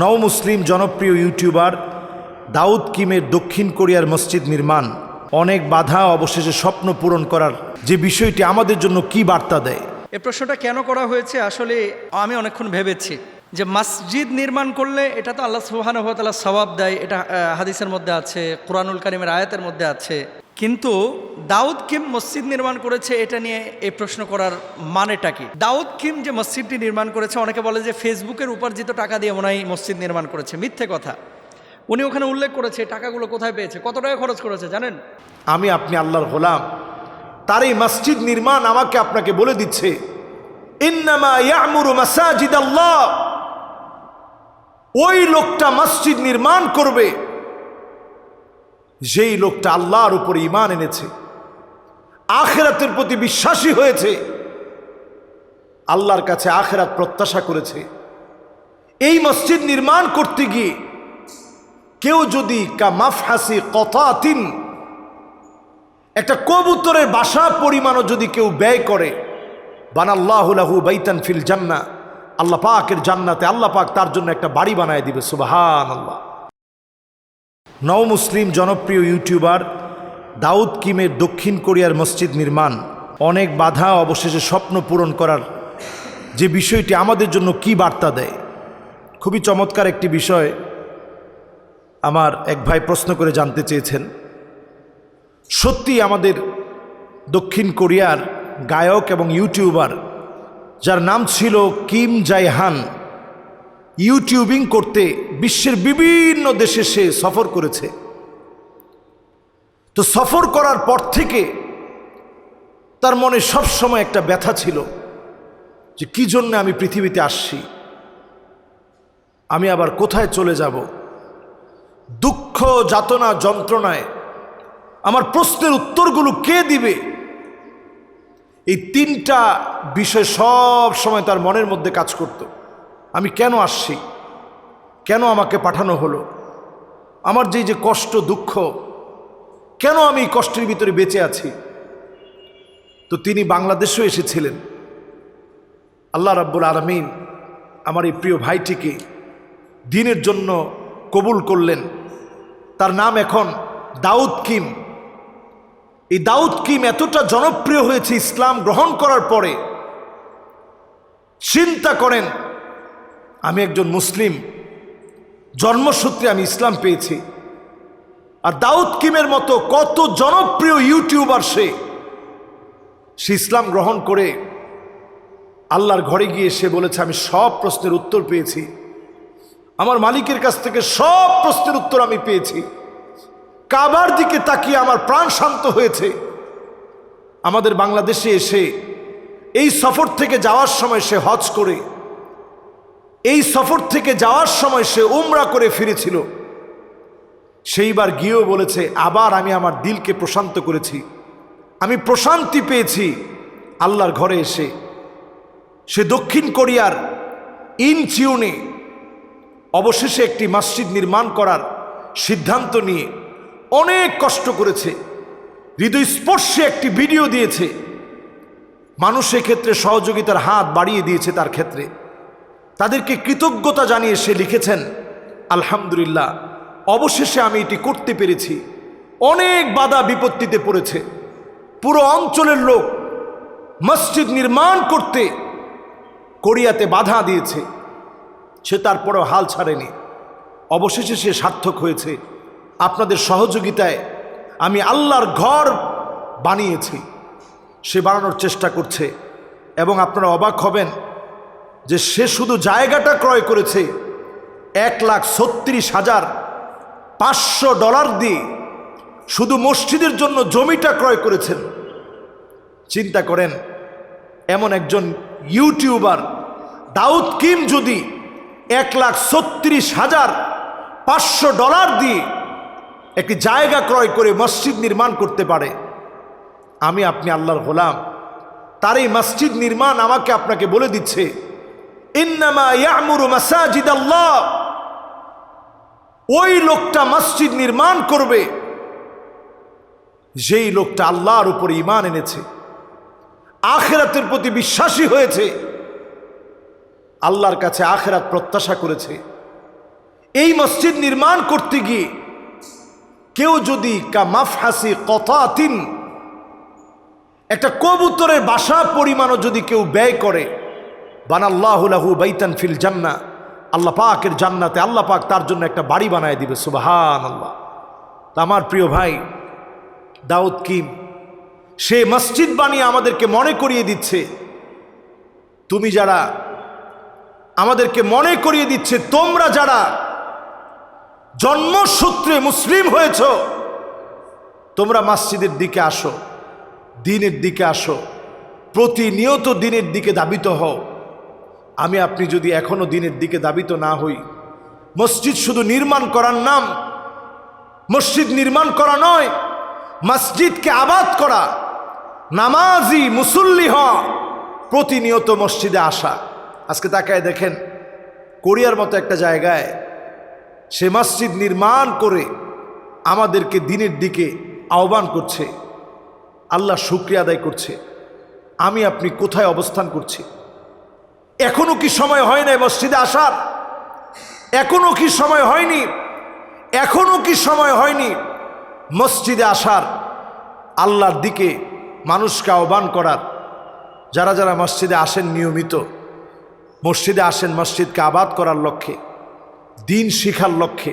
নও মুসলিম জনপ্রিয় ইউটিউবার দাউদ কিমের দক্ষিণ কোরিয়ার মসজিদ নির্মাণ। অনেক বাধা, অবশেষে স্বপ্ন পূরণ করার যে বিষয়টি আমাদের জন্য কি বার্তা দেয়? এই প্রশ্নটা কেন করা হয়েছে? আসলে আমি অনেকক্ষণ ভেবেছি যে মসজিদ নির্মাণ করলে এটা তো আল্লাহ সুবহান তালা সবাব দেয়। এটা হাদিসের মধ্যে আছে, কোরআনুল কারিমের আয়াতের মধ্যে আছে। কিন্তু দাউদ কিম মসজিদ নির্মাণ করেছে এটা নিয়ে এই প্রশ্ন করার মানেটা কি? দাউদ কিম যে মসজিদটি নির্মাণ করেছে, অনেকে বলে যে ফেসবুকের উপার্জিত টাকা দিয়ে মনে হয় মসজিদ নির্মাণ করেছে। মিথ্যে কথা। উনি ওখানে উল্লেখ করেছে টাকাগুলো কোথায় পেয়েছে? কত টাকা খরচ করেছে, জানেন? আমি আপনি আল্লাহর গোলাম। তার এই মসজিদ নির্মাণ আমাকে আপনাকে বলে দিচ্ছে। ওই লোকটা মসজিদ নির্মাণ করবে। যেই লোকটা আল্লাহর উপরে ইমান এনেছে, আখেরাতের প্রতি বিশ্বাসী হয়েছে, আল্লাহর কাছে আখেরাত প্রত্যাশা করেছে। এই মসজিদ নির্মাণ করতে গিয়ে কেউ যদি কা মাফহাসি কথাতিন একটা কবুতরের বাসা পরিমাণও যদি কেউ ব্যয় করে বানাল্লাহুলাহু বাইতান ফিল জান্না আল্লাহ পাকের জান্নাতে আল্লাহ পাক তার জন্য একটা বাড়ি বানায় দিবে সুবাহান আল্লাহ নও মুসলিম জনপ্রিয় ইউটিউবার দাউদ কিমের দক্ষিণ কোরিয়ার মসজিদ নির্মাণ। অনেক বাধা অবশেষে স্বপ্ন পূরণ করার যে বিষয়টি আমাদের জন্য কি বার্তা দেয়? খুবই চমৎকার একটি বিষয় আমার এক ভাই প্রশ্ন করে জানতে চেয়েছেন। সত্যি আমাদের দক্ষিণ কোরিয়ার গায়ক এবং ইউটিউবার, যার নাম ছিল কিম জাইহান ইউটিউবিং করতে বিশ্বের বিভিন্ন দেশে সে সফর করেছে। তো সফর করার পর থেকে তার মনে সবসময় একটা ব্যথা ছিল যে কি জন্য আমি পৃথিবীতে আসছি? আমি আবার কোথায় চলে যাব? দুঃখ, যাতনা, যন্ত্রণায় আমার প্রশ্নের উত্তরগুলো কে দিবে? এই তিনটা বিষয় সব সময় তার মনের মধ্যে কাজ করত। আমি কেন আসছি? কেন আমাকে পাঠানো হলো? আমার যে যে কষ্ট, দুঃখ, কেন আমি এই কষ্টের ভিতরে বেঁচে আছি? তো তিনি বাংলাদেশেও এসেছিলেন। আল্লাহ রাব্বুল আলমিন আমার এই প্রিয় ভাইটিকে দিনের জন্য কবুল করলেন। তার নাম এখন দাউদ কিম। এই দাউদ কিম এতটা জনপ্রিয় হয়েছে ইসলাম গ্রহণ করার পরে। চিন্তা করেন আমি একজন মুসলিম। জন্মসূত্রে আমি ইসলাম পেয়েছি। আর দাউদ কিমের মতো কত জনপ্রিয় ইউটিউবার সে সে ইসলাম গ্রহণ করে আল্লাহর ঘরে গিয়ে সে বলেছে, আমি সব প্রশ্নের উত্তর পেয়েছি। আমার মালিকের কাছ থেকে সব প্রশ্নের উত্তর আমি পেয়েছি। কাবার দিকে তাকিয়ে আমার প্রাণ শান্ত হয়েছে। আমাদের বাংলাদেশে এসে এই সফর থেকে যাওয়ার সময় সে হজ করে এই সফর থেকে যাওয়ার সময় সে উমরা করে ফিরেছিল। সেইবার গিয়েও বলেছে, আবার আমি আমার দিলকে প্রশান্ত করেছি। আমি প্রশান্তি পেয়েছি আল্লাহর ঘরে এসে। সে দক্ষিণ কোরিয়ার ইনচিউনে অবশেষে একটি মসজিদ নির্মাণ করার সিদ্ধান্ত নিয়ে অনেক কষ্ট করেছে। হৃদয়স্পর্শে একটি ভিডিও দিয়েছে। মানুষ ক্ষেত্রে সহযোগিতার হাত বাড়িয়ে দিয়েছে তার ক্ষেত্রে। তাদেরকে কৃতজ্ঞতা জানিয়ে সে লিখেছেন, আলহামদুলিল্লাহ, অবশেষে আমি এটি করতে পেরেছি। অনেক বাধা বিপত্তিতে পড়েছে। পুরো অঞ্চলের লোক মসজিদ নির্মাণ করতে কোরিয়াতে বাধা দিয়েছে। সে তারপরেও হাল ছাড়েনি। অবশেষে সে সার্থক হয়েছে। আপনাদের সহযোগিতায় আমি আল্লাহর ঘর বানিয়েছি। সে বানানোর চেষ্টা করছে এবং আপনারা অবাক হবেন যে সে শুধু জায়গাটা ক্রয় করেছে, এক লাখ ছত্রিশ হাজার পাঁচশো ডলার দিয়ে শুধু মসজিদের জন্য জমিটা ক্রয় করেছেন। চিন্তা করেন, এমন একজন ইউটিউবার, দাউদ কিম যদি এক লাখ ছত্রিশ হাজার পাঁচশো ডলার দিয়ে একটি জায়গা ক্রয় করে মসজিদ নির্মাণ করতে পারে, আমি আপনি আল্লাহর গোলাম, তার এই মসজিদ নির্মাণ আমাকে আপনাকে বলে দিচ্ছে। ইন্নামা ইয়ামুরু মাসাজিদ আল্লাহ ওই লোকটা মসজিদ নির্মাণ করবে। যেই লোকটা আল্লাহর উপরে ইমান এনেছে, আখেরাতের প্রতি বিশ্বাসী হয়েছে, আল্লাহর কাছে আখেরাত প্রত্যাশা করেছে। এই মসজিদ নির্মাণ করতে গিয়ে কেউ যদি কা মাফহাসি কথাতিন একটা কবুতরের বাসা পরিমাণও যদি কেউ ব্যয় করে বানাল্লাহুলাহু বাইতান ফিল জান্না। আল্লাহ পাকের জান্নাতে আল্লাহ পাক তার জন্য একটা বাড়ি বানায় দিবে সুবাহান আল্লাহ তা আমার প্রিয় ভাই, দাউদ কিম সে মসজিদ বানিয়ে আমাদেরকে মনে করিয়ে দিচ্ছে। তুমি যারা আমাদেরকে মনে করিয়ে দিচ্ছে, তোমরা যারা জন্মসূত্রে মুসলিম হয়েছ, তোমরা মসজিদের দিকে আসো, দিনের দিকে আসো, প্রতিনিয়ত দিনের দিকে দাবিত হও। আমি আপনি যদি এখনও দিনের দিকে দাবিত না হই, মসজিদ শুধু নির্মাণ করার নাম, মসজিদ নির্মাণ করা নয়, মসজিদকে আবাদ করা, নামাজি মুসল্লি হওয়া প্রতিনিয়ত মসজিদে আসা। আজকে তাকায় দেখেন, কোরিয়ার মতো একটা জায়গায় সে মসজিদ নির্মাণ করে আমাদেরকে দিনের দিকে আহ্বান করছে, আল্লাহ শুক্রিয়া আদায় করছে। আমি আপনি কোথায় অবস্থান করছি? এখনও কি সময় হয় নাই মসজিদে আসার? এখনও কি সময় হয়নি? এখনও কি সময় হয়নি মসজিদে আসার? আল্লাহর দিকে মানুষকে আহ্বান করার। যারা যারা মসজিদে আসেন নিয়মিত, মসজিদে আসেন মসজিদকে আবাদ করার লক্ষ্যে, দিন শিখার লক্ষ্যে।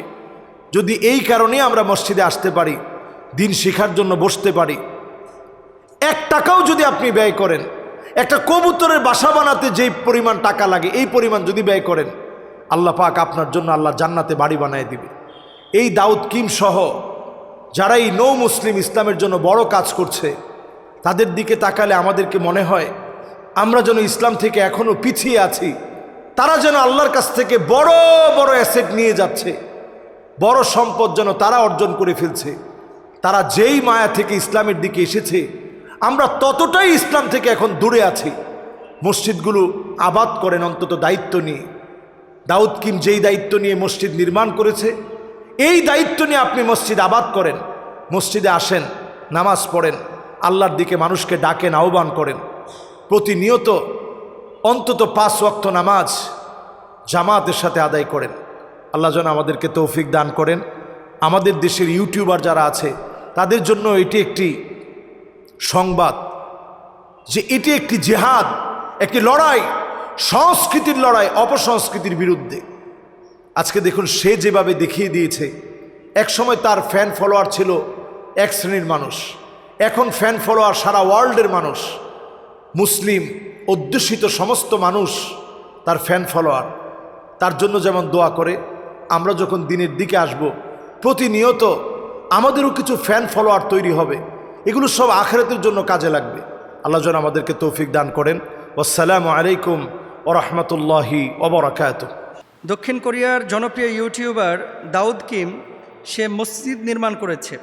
যদি এই কারণে আমরা মসজিদে আসতে পারি, দিন শিখার জন্য বসতে পারি, এক টাকাও যদি আপনি ব্যয় করেন একটা কবুতরের বাসা বানাতে যেই পরিমাণ টাকা লাগে, এই পরিমাণ যদি ব্যয় করেন, আল্লাহ পাক আপনার জন্য আল্লাহ জান্নাতে বাড়ি বানায় দিবে। এই দাউদ কিম সহ যারা এই নৌ মুসলিম ইসলামের জন্য বড় কাজ করছে, তাদের দিকে তাকালে আমাদেরকে মনে হয়, আমরা যেন ইসলাম থেকে এখনও পিছিয়ে আছি, তারা যেন আল্লাহর কাছ থেকে বড় বড় অ্যাসেট নিয়ে যাচ্ছে, বড় সম্পদ যেন তারা অর্জন করে ফেলছে, তারা যেই মায়া থেকে ইসলামের দিকে এসেছে আমরা ততটাই ইসলাম থেকে এখন দূরে আছি। মসজিদগুলো আবাদ করেন অন্তত দায়িত্ব নিয়ে। দাউদ কিম যেই দায়িত্ব নিয়ে মসজিদ নির্মাণ করেছে, এই দায়িত্ব নিয়ে আপনি মসজিদ আবাদ করেন। মসজিদে আসেন, নামাজ পড়েন, আল্লাহর দিকে মানুষকে ডাকেন, আহ্বান করেন। প্রতিনিয়ত অন্তত পাঁচ ওয়াক্ত নামাজ জামাতের সাথে আদায় করেন। আল্লাহ যেন আমাদেরকে তৌফিক দান করেন। আমাদের দেশের ইউটিউবার যারা আছে, তাদের জন্য এটি একটি সংবাদ যে এটি একটি জেহাদ, একটি লড়াই, সংস্কৃতির লড়াই, অপসংস্কৃতির বিরুদ্ধে। আজকে দেখুন, সে যেভাবে দেখিয়ে দিয়েছে, একসময় তার ফ্যান ফলোয়ার ছিল এক শ্রেণির মানুষ, এখন ফ্যান ফলোয়ার সারা ওয়ার্ল্ডের মানুষ, মুসলিম, অধ্যুষিত সমস্ত মানুষ তার ফ্যান ফলোয়ার তার জন্য যেমন দোয়া করে, আমরা যখন দিনের দিকে আসব, প্রতিনিয়ত আমাদেরও কিছু ফ্যান ফলোয়ার তৈরি হবে। এগুলো সব আখেরাতের জন্য কাজে লাগবে। আল্লাহ যেন আমাদেরকে তৌফিক দান করেন। আসসালামু আলাইকুম ও রহমতুল্লাহি ওবরাকাত দক্ষিণ কোরিয়ার জনপ্রিয় ইউটিউবার দাউদ কিম, সে মসজিদ নির্মাণ করেছে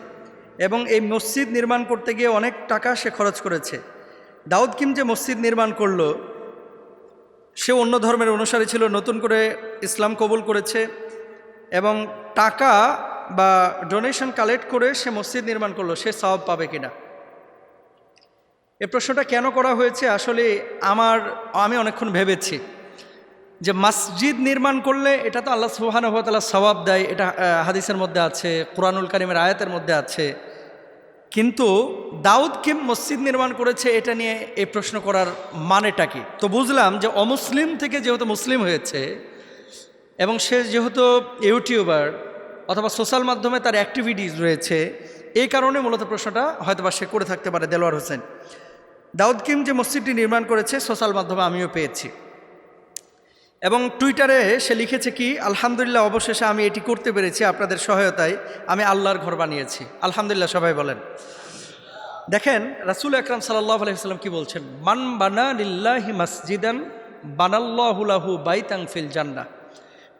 এবং এই মসজিদ নির্মাণ করতে গিয়ে অনেক টাকা সে খরচ করেছে। দাউদ কিম যে মসজিদ নির্মাণ করল, সে অন্য ধর্মের অনুসারী ছিল, নতুন করে ইসলাম কবুল করেছে এবং টাকা বা ডোনেশন কালেক্ট করে সে মসজিদ নির্মাণ করল, সে সওয়াব পাবে কিনা? এ প্রশ্নটা কেন করা হয়েছে? আসলে আমার, আমি অনেকক্ষণ ভেবেছি যে মসজিদ নির্মাণ করলে এটা তো আল্লাহ সুবাহানুভতালা সবাব দেয়, এটা হাদিসের মধ্যে আছে, কোরআনুল কারিমের আয়াতের মধ্যে আছে। কিন্তু দাউদ কিম মসজিদ নির্মাণ করেছে এটা নিয়ে এই প্রশ্ন করার মানেটা কি? তো বুঝলাম যে অমুসলিম থেকে যেহেতু মুসলিম হয়েছে এবং সে যেহেতু ইউটিউবার অথবা সোশ্যাল মাধ্যমে তার অ্যাক্টিভিটিস রয়েছে, এই কারণে মূলত প্রশ্নটা হয়তোবা সে করে থাকতে পারে, দেলোয়ার হোসেন। দাউদ কিম যে মসজিদটি নির্মাণ করেছে, সোশ্যাল মাধ্যমে আমিও পেয়েছি। এবং টুইটারে সে লিখেছে কি, আলহামদুলিল্লাহ, অবশেষে আমি এটি করতে পেরেছি, আপনাদের সহায়তায় আমি আল্লাহর ঘর বানিয়েছি। আলহামদুলিল্লাহ, সবাই বলেন। দেখেন, রাসুল আকরাম সাল্লাহ আলহিহাল্লাম কি বলছেন? মান বানা লিল্লাহি মসজিদান বানাল্লাহুলাহু বাইতাং ফিল জান্না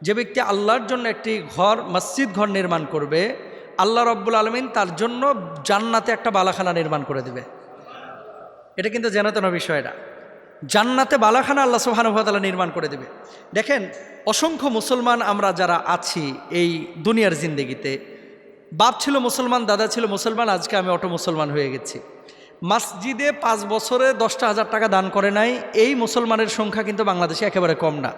যে ব্যক্তি আল্লাহর জন্য একটি ঘর, মসজিদ ঘর নির্মাণ করবে, আল্লাহ রব্বুল আলমিন তার জন্য জান্নাতে একটা বালাখানা নির্মাণ করে দেবে। এটা কিন্তু জানাতেন বিষয় না জান্নাতে বালাখানা আল্লাহ সুহানুভাতালা নির্মাণ করে দেবে। দেখেন, অসংখ্য মুসলমান আমরা যারা আছি এই দুনিয়ার জিন্দগিতে, বাপ ছিল মুসলমান, দাদা ছিল মুসলমান, আজকে আমি অটো মুসলমান হয়ে গেছি। মসজিদে পাঁচ বছরে দশটা হাজার টাকা দান করে নাই। এই মুসলমানের সংখ্যা কিন্তু বাংলাদেশে একেবারে কম না।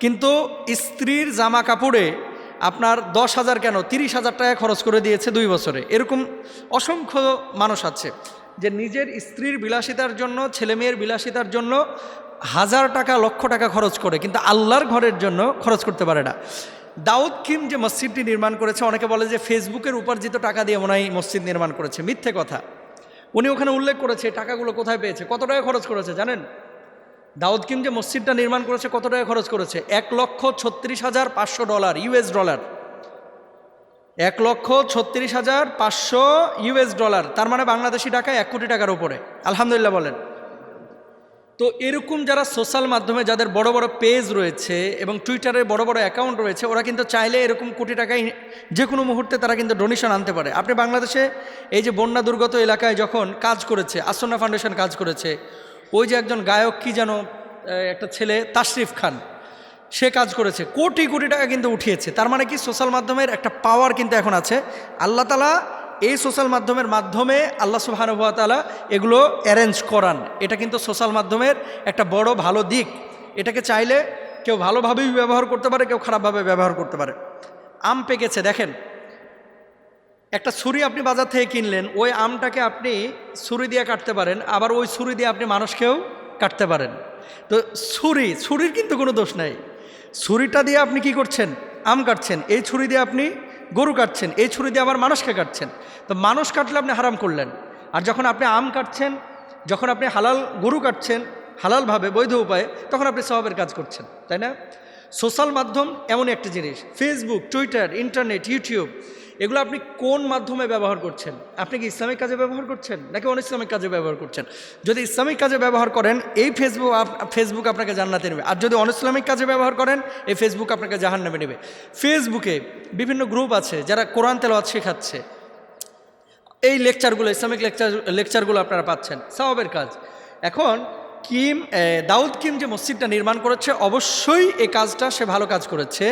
কিন্তু স্ত্রীর জামা কাপড়ে আপনার দশ হাজার কেন? তিরিশ হাজার টাকা খরচ করে দিয়েছে দুই বছরে। এরকম অসংখ্য মানুষ আছে যে নিজের স্ত্রীর বিলাসিতার জন্য, ছেলে মেয়ের বিলাসিতার জন্য হাজার টাকা, লক্ষ টাকা খরচ করে, কিন্তু আল্লাহর ঘরের জন্য খরচ করতে পারে না। দাউদ কিম যে মসজিদটি নির্মাণ করেছে, অনেকে বলে যে, ফেসবুকের উপার্জিত টাকা দিয়ে মনে হয় মসজিদ নির্মাণ করেছে। মিথ্যে কথা। উনি ওখানে উল্লেখ করেছে, টাকাগুলো কোথায় পেয়েছে, কত টাকা খরচ করেছে, জানেন? দাউদ কিম যে মসজিদটা নির্মাণ করেছে, কত টাকা খরচ করেছে? এক লক্ষ ছত্রিশ হাজার পাঁচশো ডলার, ইউএস ডলার। এক লক্ষ ছত্রিশ হাজার পাঁচশো ইউএস ডলার, তার মানে বাংলাদেশি টাকা এক কোটি টাকার উপরে। আলহামদুলিল্লাহ বলেন। তো এরকম যারা সোশ্যাল মাধ্যমে যাদের বড় বড় পেজ রয়েছে এবং টুইটারে বড় বড় অ্যাকাউন্ট রয়েছে, ওরা কিন্তু চাইলে এরকম কোটি টাকায় যে কোনো মুহূর্তে তারা কিন্তু ডোনেশন আনতে পারে। আপনি বাংলাদেশে এই যে বন্যা দুর্গত এলাকায় যখন কাজ করেছে আসন্না ফাউন্ডেশন কাজ করেছে, ওই যে একজন গায়ক কি যেন একটা ছেলে তাশরিফ খান সে কাজ করেছে, কোটি কোটি টাকা কিন্তু উঠিয়েছে। তার মানে কি সোশ্যাল মাধ্যমের একটা পাওয়ার কিন্তু এখন আছে। আল্লাহ তালা এই সোশ্যাল মাধ্যমের মাধ্যমে আল্লাহ সুবাহানুভাতালা এগুলো অ্যারেঞ্জ করান। এটা কিন্তু সোশ্যাল মাধ্যমের একটা বড় ভালো দিক। এটাকে চাইলে কেউ ভালোভাবেই ব্যবহার করতে পারে, কেউ খারাপভাবে ব্যবহার করতে পারে। আম পেকেছে, দেখেন। একটা ছুরি আপনি বাজার থেকে কিনলেন, ওই আমটাকে আপনি ছুরি দিয়ে কাটতে পারেন, আবার ওই ছুরি দিয়ে আপনি মানুষকেও কাটতে পারেন। তো ছুরি, ছুরির কিন্তু কোনো দোষ নাই। ছুরিটা দিয়ে আপনি কি করছেন? আম কাটছেন। এই ছুরি দিয়ে আপনি গরু কাটছেন, এই ছুরি দিয়ে আবার মানুষকে কাটছেন। তো মানুষ কাটলে আপনি হারাম করলেন। আর যখন আপনি আম কাটছেন, যখন আপনি হালাল গরু কাটছেন, হালালভাবে, বৈধ উপায়ে, তখন আপনি স্বভাবের কাজ করছেন, তাই না? সোশ্যাল মাধ্যম এমন একটা জিনিস। ফেসবুক টুইটার ইন্টারনেট ইউটিউব এগুলো আপনি কোন মাধ্যমে ব্যবহার করছেন? আপনি কি ইসলামিক কাজে ব্যবহার করছেন, নাকি অন ইসলামিক কাজে ব্যবহার করছেন? যদি ইসলামিক কাজে ব্যবহার করেন, এই ফেসবুক ফেসবুক আপনাকে জান্নাতে নেবে। আর যদি অন ইসলামিক কাজে ব্যবহার করেন, এই ফেসবুক আপনাকে জাহান নামে নেবে। ফেসবুকে বিভিন্ন গ্রুপ আছে যারা কোরআন তেলাওয়াত শেখাচ্ছে। এই লেকচারগুলো ইসলামিক লেকচার লেকচারগুলো আপনারা পাচ্ছেন। সওয়াবের কাজ। এখন কিম দাউদ কিম যে মসজিদটা নির্মাণ করেছে, অবশ্যই এই কাজটা সে ভালো কাজ করেছে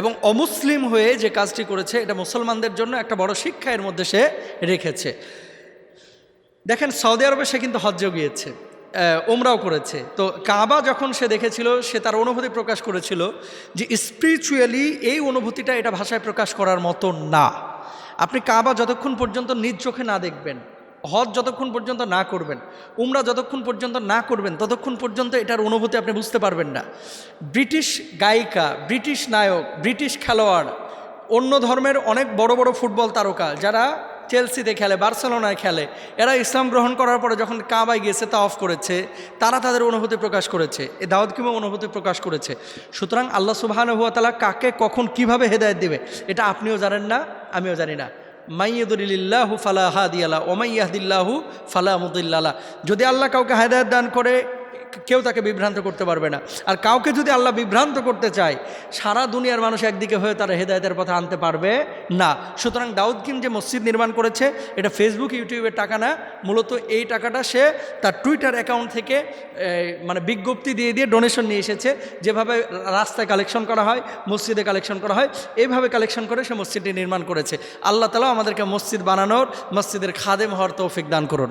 এবং অমুসলিম হয়ে যে কাজটি করেছে, এটা মুসলমানদের জন্য একটা বড় শিক্ষা এর মধ্যে সে রেখেছে। দেখেন, সৌদি আরবে সে কিন্তু হজ্জে গিয়েছে ওমরাও করেছে। তো কাবা যখন সে দেখেছিল, সে তার অনুভূতি প্রকাশ করেছিল যে স্পিরিচুয়ালি এই অনুভূতিটা এটা ভাষায় প্রকাশ করার মতো না। আপনি কাবা যতক্ষণ পর্যন্ত নিজ চোখে না দেখবেন হজ যতক্ষণ পর্যন্ত না করবেন, উমরা যতক্ষণ পর্যন্ত না করবেন, ততক্ষণ পর্যন্ত এটার অনুভূতি আপনি বুঝতে পারবেন না। ব্রিটিশ গায়িকা, ব্রিটিশ নায়ক, ব্রিটিশ খেলোয়াড়, অন্য ধর্মের অনেক বড় বড় ফুটবল তারকা যারা চেলসিতে খেলে, বার্সেলোনায় খেলে, এরা ইসলাম গ্রহণ করার পরে যখন কাবায় গিয়েছে তা অফ করেছে, তারা তাদের অনুভূতি প্রকাশ করেছে, এ দাওয়াত কিমা অনুভূতি প্রকাশ করেছে। সুতরাং আল্লাহ সুবাহানুয়াতালা কাকে কখন কীভাবে হেদায়ত দেবে, এটা আপনিও জানেন না, আমিও জানি না। মাইয়দুলিল্লাহু ফালা হাদিয়ালা ওমাইয়াহদিল্লাহু ফালা মুদিল্লাহ যদি আল্লাহ কাউকে হায়দায়ত দান করে কেউ তাকে বিভ্রান্ত করতে পারবে না। আর কাউকে যদি আল্লাহ বিভ্রান্ত করতে চায়, সারা দুনিয়ার মানুষ একদিকে হয়ে তারা হেদায়তের পথে আনতে পারবে না। সুতরাং দাউদ কিম যে মসজিদ নির্মাণ করেছে, এটা ফেসবুক ইউটিউবের টাকা না। মূলত এই টাকাটা সে তার টুইটার অ্যাকাউন্ট থেকে মানে বিজ্ঞপ্তি দিয়ে দিয়ে ডোনেশন নিয়ে এসেছে। যেভাবে রাস্তায় কালেকশন করা হয়, মসজিদে কালেকশন করা হয় এইভাবে কালেকশন করে সে মসজিদটি নির্মাণ করেছে। আল্লাহ তালা আমাদেরকে মসজিদ বানানোর, মসজিদের খাদেম হওয়ার তৌফিক দান করুন।